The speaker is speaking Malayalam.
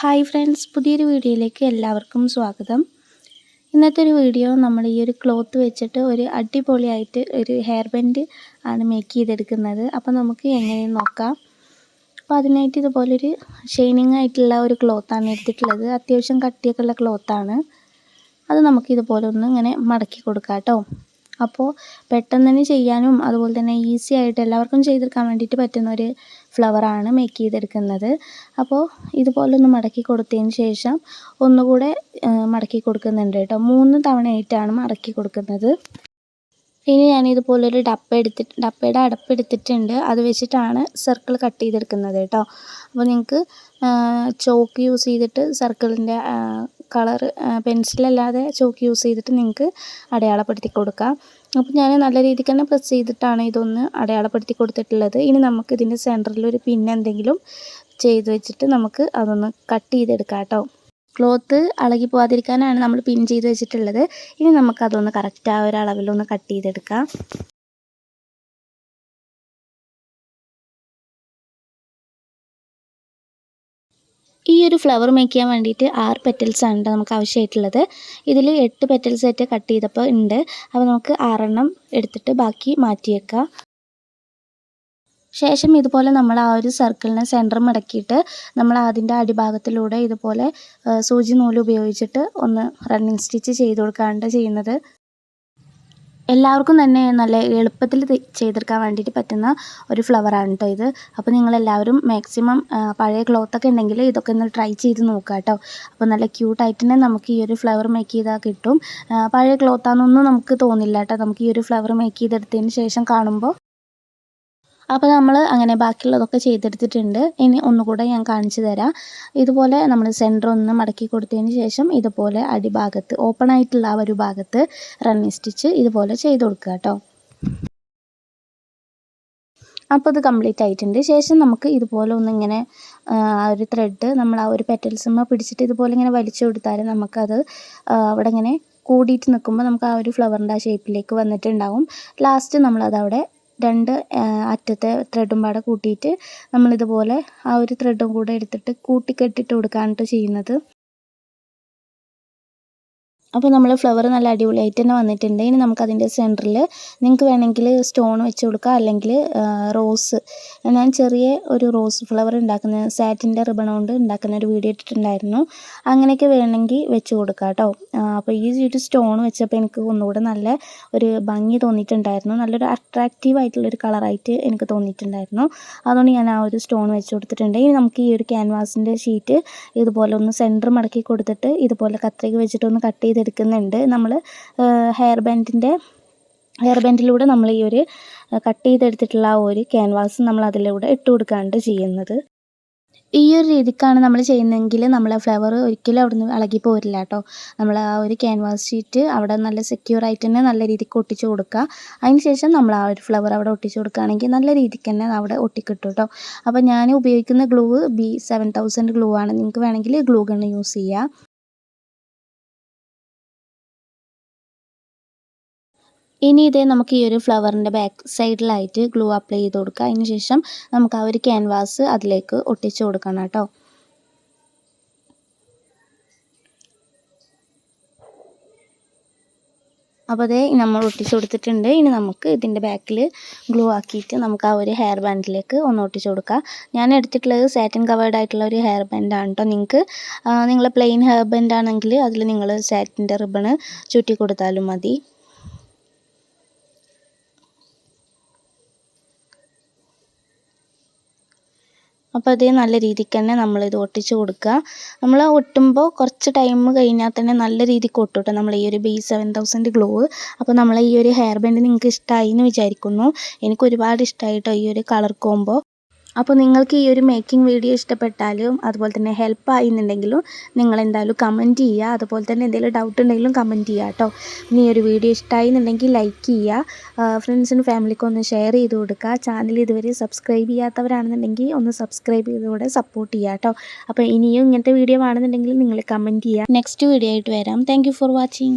ഹായ് ഫ്രണ്ട്സ് പുതിയൊരു വീഡിയോയിലേക്ക് എല്ലാവർക്കും സ്വാഗതം. ഇന്നത്തെ ഒരു വീഡിയോ നമ്മൾ ഈ ഒരു ക്ലോത്ത് വെച്ചിട്ട് ഒരു അടിപൊളിയായിട്ട് ഒരു ഹെയർ ബെൻഡ് ആണ് മേക്ക് ചെയ്തെടുക്കുന്നത്. അപ്പോൾ നമുക്ക് എങ്ങനെ നോക്കാം. അപ്പോൾ അതിനായിട്ട് ഇതുപോലൊരു ഷൈനിങ് ആയിട്ടുള്ള ഒരു ക്ലോത്താണ് എടുത്തിട്ടുള്ളത്. അത്യാവശ്യം കട്ടിയൊക്കെ ഉള്ള ക്ലോത്താണ് അത് നമുക്ക് ഇതുപോലെ ഒന്ന് ഇങ്ങനെ മടക്കി കൊടുക്കാം കേട്ടോ. അപ്പോൾ പെട്ടെന്ന് തന്നെ ചെയ്യാനും അതുപോലെ തന്നെ ഈസി ആയിട്ട് എല്ലാവർക്കും ചെയ്തെടുക്കാൻ വേണ്ടിയിട്ട് പറ്റുന്ന ഒരു ഫ്ലവറാണ് മേക്ക് ചെയ്തെടുക്കുന്നത്. അപ്പോൾ ഇതുപോലെ ഒന്ന് മടക്കി കൊടുത്തതിന് ശേഷം ഒന്നുകൂടെ മടക്കി കൊടുക്കുന്നുണ്ട് കേട്ടോ. മൂന്ന് തവണയായിട്ടാണ് മടക്കി കൊടുക്കുന്നത്. ഇനി ഞാൻ ഇതുപോലൊരു ഡപ്പ എടുത്തിട്ട് ഡപ്പയുടെ അടപ്പ് എടുത്തിട്ടുണ്ട് അത് വെച്ചിട്ടാണ് സർക്കിൾ കട്ട് ചെയ്തെടുക്കുന്നത് കേട്ടോ. അപ്പോൾ നിങ്ങൾക്ക് ചോക്ക് യൂസ് ചെയ്തിട്ട് സർക്കിളിന്റെ കളർ പെൻസിലല്ലാതെ ചോക്ക് യൂസ് ചെയ്തിട്ട് നിങ്ങൾക്ക് അടയാളപ്പെടുത്തി കൊടുക്കാം. അപ്പോൾ ഞാൻ നല്ല രീതിക്ക് തന്നെ പ്രസ് ചെയ്തിട്ടാണ് ഇതൊന്ന് അടയാളപ്പെടുത്തി കൊടുത്തിട്ടുള്ളത്. ഇനി നമുക്ക് ഇതിന്റെ സെന്ററിൽ ഒരു പിൻ എന്തെങ്കിലും ചെയ്ത് വെച്ചിട്ട് നമുക്ക് അതൊന്ന് കട്ട് ചെയ്തെടുക്കാം കേട്ടോ. ക്ലോത്ത് അളകി പോവാതിരിക്കാനാണ് നമ്മൾ പിൻ ചെയ്ത് വെച്ചിട്ടുള്ളത്. ഇനി നമുക്കതൊന്ന് കറക്റ്റ് ആ ഒരു അളവിലൊന്ന് കട്ട് ചെയ്തെടുക്കാം. ഈ ഒരു ഫ്ലവർ മേക്ക് ചെയ്യാൻ വേണ്ടിയിട്ട് ആറ് പെറ്റൽസ് ആണ് നമുക്ക് ആവശ്യമായിട്ടുള്ളത്. ഇതിൽ എട്ട് പെറ്റൽസ് ആയിട്ട് കട്ട് ചെയ്തപ്പോൾ ഉണ്ട് അപ്പോൾ നമുക്ക് ആറെണ്ണം എടുത്തിട്ട് ബാക്കി മാറ്റിയേക്കാം. ശേഷം ഇതുപോലെ നമ്മൾ ആ ഒരു സർക്കിളിനെ സെന്റർ മടക്കിയിട്ട് നമ്മൾ അതിന്റെ അടിഭാഗത്തിലൂടെ ഇതുപോലെ സൂചി നൂൽ ഉപയോഗിച്ചിട്ട് ഒന്ന് റണ്ണിങ് സ്റ്റിച്ച് ചെയ്ത് കൊടുക്കാണ്ട് ചെയ്യുന്നത് എല്ലാവർക്കും തന്നെ നല്ല എളുപ്പത്തിൽ ചെയ്തെടുക്കാൻ വേണ്ടിയിട്ട് പറ്റുന്ന ഒരു ഫ്ലവറാണ് കേട്ടോ ഇത്. അപ്പോൾ നിങ്ങളെല്ലാവരും മാക്സിമം പഴയ ക്ലോത്തൊക്കെ ഉണ്ടെങ്കിൽ ഇതൊക്കെ ഒന്ന് ട്രൈ ചെയ്ത് നോക്കുക കേട്ടോ അപ്പോൾ നല്ല ക്യൂട്ടായിട്ട് തന്നെ നമുക്ക് ഈ ഒരു ഫ്ലവർ മേക്ക് ചെയ്താൽ കിട്ടും. പഴയ ക്ലോത്താണെന്നൊന്നും നമുക്ക് തോന്നില്ല കേട്ടോ നമുക്ക് ഈ ഒരു ഫ്ലവർ മേക്ക് ചെയ്തെടുത്തതിന് ശേഷം കാണുമ്പോൾ അപ്പോൾ നമ്മൾ അങ്ങനെ ബാക്കിയുള്ളതൊക്കെ ചെയ്തെടുത്തിട്ടുണ്ട്. ഇനി ഒന്നുകൂടെ ഞാൻ കാണിച്ചു തരാം. ഇതുപോലെ നമ്മൾ സെന്റർ ഒന്ന് മടക്കി കൊടുത്തതിന് ശേഷം ഇതുപോലെ അടിഭാഗത്ത് ഓപ്പൺ ആയിട്ടുള്ള ആ ഒരു ഭാഗത്ത് റണ്ണി സ്റ്റിച്ച് ഇതുപോലെ ചെയ്ത് കൊടുക്കുക കേട്ടോ. അപ്പോൾ ഇത് കംപ്ലീറ്റ് ആയിട്ടുണ്ട്. ശേഷം നമുക്ക് ഇതുപോലെ ഒന്നിങ്ങനെ ആ ഒരു ത്രെഡ് നമ്മൾ ആ ഒരു പെറ്റൽസുമ്മ പിടിച്ചിട്ട് ഇതുപോലെ ഇങ്ങനെ വലിച്ചു കൊടുത്താൽ നമുക്കത് അവിടെ ഇങ്ങനെ കൂടിയിട്ട് നിൽക്കുമ്പോൾ നമുക്ക് ആ ഒരു ഫ്ലവറിന്റെ ആ ഷേപ്പിലേക്ക് വന്നിട്ടുണ്ടാവും. ലാസ്റ്റ് നമ്മളതവിടെ രണ്ട് അറ്റത്തെ ത്രെഡും പാടെ കൂട്ടിയിട്ട് നമ്മളിതുപോലെ ആ ഒരു ത്രെഡും കൂടെ എടുത്തിട്ട് കൂട്ടിക്കെട്ടിട്ട് കൊടുക്കാനായിട്ട് ചെയ്യുന്നത്. അപ്പോൾ നമ്മൾ ഫ്ലവർ നല്ല അടിപൊളിയായിട്ട് തന്നെ വന്നിട്ടുണ്ട്. ഇനി നമുക്കതിന്റെ സെന്ററിൽ നിങ്ങൾക്ക് വേണമെങ്കിൽ സ്റ്റോൺ വെച്ച് കൊടുക്കുക അല്ലെങ്കിൽ റോസ് ഞാൻ ചെറിയ ഒരു റോസ് ഫ്ലവർ ഉണ്ടാക്കുന്ന സാറ്റിന്റെ റിബൺ കൊണ്ട് ഉണ്ടാക്കുന്ന ഒരു വീഡിയോ ഇട്ടിട്ടുണ്ടായിരുന്നു. അങ്ങനെയൊക്കെ വേണമെങ്കിൽ വെച്ച് കൊടുക്കുക കേട്ടോ അപ്പോൾ ഈ ഒരു സ്റ്റോൺ വെച്ചപ്പോൾ എനിക്ക് ഒന്നുകൂടെ നല്ല ഒരു ഭംഗി തോന്നിയിട്ടുണ്ടായിരുന്നു. നല്ലൊരു അട്രാക്റ്റീവ് ആയിട്ടുള്ളൊരു കളറായിട്ട് എനിക്ക് തോന്നിയിട്ടുണ്ടായിരുന്നു. അതുകൊണ്ട് ഞാൻ ആ ഒരു സ്റ്റോൺ വെച്ച് കൊടുത്തിട്ടുണ്ട്. ഇനി നമുക്ക് ഈ ഒരു ക്യാൻവാസിന്റെ ഷീറ്റ് ഇതുപോലെ ഒന്ന് സെന്റർ മടക്കി കൊടുത്തിട്ട് ഇതുപോലെ കത്രിക വെച്ചിട്ടൊന്ന് കട്ട് ചെയ്ത് ചെയ്തെടുക്കുന്നുണ്ട്. നമ്മൾ ഹെയർ ബാൻഡിന്റെ ഹെയർ ബാൻഡിലൂടെ നമ്മൾ ഈ ഒരു കട്ട് ചെയ്തെടുത്തിട്ടുള്ള ആ ഒരു ക്യാൻവാസ് നമ്മൾ അതിലൂടെ ഇട്ട് കൊടുക്കാണ്ട് ചെയ്യുന്നത്. ഈ ഒരു രീതിക്കാണ് നമ്മൾ ചെയ്യുന്നതെങ്കിൽ നമ്മളെ ഫ്ലവർ ഒരിക്കലും അവിടെ നിന്ന് ഇളകി പോരില്ല കേട്ടോ. നമ്മൾ ആ ഒരു ക്യാൻവാസ് ഷീറ്റ് അവിടെ നല്ല സെക്യൂർ ആയിട്ട് തന്നെ നല്ല രീതിക്ക് ഒട്ടിച്ച് കൊടുക്കുക. അതിന് ശേഷം നമ്മൾ ആ ഒരു ഫ്ലവർ അവിടെ ഒട്ടിച്ച് കൊടുക്കുകയാണെങ്കിൽ നല്ല രീതിക്ക് തന്നെ അവിടെ ഒട്ടിക്കിട്ടും കേട്ടോ. അപ്പോൾ ഞാൻ ഉപയോഗിക്കുന്ന glue B seven thousand glue ആണ്. നിങ്ങൾക്ക് വേണമെങ്കിൽ ഗ്ലൂ ഗൺ യൂസ് ചെയ്യാം. ഇനി ഇതേ നമുക്ക് ഈ ഒരു ഫ്ലവറിന്റെ ബാക്ക് സൈഡിലായിട്ട് ഗ്ലൂ അപ്ലൈ ചെയ്ത് കൊടുക്കുക അതിന് ശേഷം നമുക്ക് ആ ഒരു ക്യാൻവാസ് അതിലേക്ക് ഒട്ടിച്ചു കൊടുക്കണം കേട്ടോ. അപ്പോൾ അതേ നമ്മൾ ഒട്ടിച്ചു കൊടുത്തിട്ടുണ്ട്. ഇനി നമുക്ക് ഇതിന്റെ ബാക്കിൽ ഗ്ലൂ ആക്കിയിട്ട് നമുക്ക് ആ ഒരു ഹെയർ ബാൻഡിലേക്ക് ഒന്ന് ഒട്ടിച്ചു കൊടുക്കാം. ഞാൻ എടുത്തിട്ടുള്ളത് സാറ്റിൻ കവേർഡ് ആയിട്ടുള്ള ഒരു ഹെയർ ബാൻഡാണ് കേട്ടോ നിങ്ങൾക്ക് നിങ്ങൾ പ്ലെയിൻ ഹെയർ ബാൻഡ് ആണെങ്കിൽ അതിൽ നിങ്ങൾ സാറ്റിന്റെ റിബണ് ചുറ്റി കൊടുത്താലും മതി. അപ്പോൾ അതേ നല്ല രീതിക്ക് തന്നെ നമ്മളിത് ഒട്ടിച്ച് കൊടുക്കുക. നമ്മൾ ഒട്ടുമ്പോൾ കുറച്ച് ടൈം കഴിഞ്ഞാൽ തന്നെ നല്ല രീതിക്ക് ഒട്ടും കേട്ടോ നമ്മൾ ഈ ഒരു ബി സെവൻ തൗസൻഡ് ഗ്ലോ അപ്പോൾ നമ്മൾ ഈ ഒരു ഹെയർ ബാൻഡ് നിങ്ങൾക്ക് ഇഷ്ടമായി എന്ന് വിചാരിക്കുന്നു. എനിക്ക് ഒരുപാട് ഇഷ്ടമായി കേട്ടോ ഈ ഒരു കളർ കോംബോ അപ്പോൾ നിങ്ങൾക്ക് ഈ ഒരു മേക്കിംഗ് വീഡിയോ ഇഷ്ടപ്പെട്ടാലും അതുപോലെ തന്നെ ഹെൽപ്പ് ആയിരുന്നുണ്ടെങ്കിലും നിങ്ങൾ എന്തായാലും കമന്റ് ചെയ്യുക. അതുപോലെ തന്നെ എന്തെങ്കിലും ഡൗട്ട് ഉണ്ടെങ്കിലും കമന്റ് ചെയ്യുക കേട്ടോ. ഇനി ഒരു വീഡിയോ ഇഷ്ടമായി എന്നുണ്ടെങ്കിൽ ലൈക്ക് ചെയ്യുക ഫ്രണ്ട്സിനും ഫാമിലിക്കും ഒന്ന് ഷെയർ ചെയ്ത് കൊടുക്കുക. ചാനൽ ഇതുവരെ സബ്സ്ക്രൈബ് ചെയ്യാത്തവരാണെന്നുണ്ടെങ്കിൽ ഒന്ന് സബ്സ്ക്രൈബ് ചെയ്തുകൂടെ സപ്പോർട്ട് ചെയ്യുക കേട്ടോ. അപ്പോൾ ഇനിയും ഇങ്ങനത്തെ വീഡിയോ ആണെന്നുണ്ടെങ്കിൽ നിങ്ങൾ കമന്റ് ചെയ്യുക. നെക്സ്റ്റ് വീഡിയോ ആയിട്ട് വരാം. Thank for watching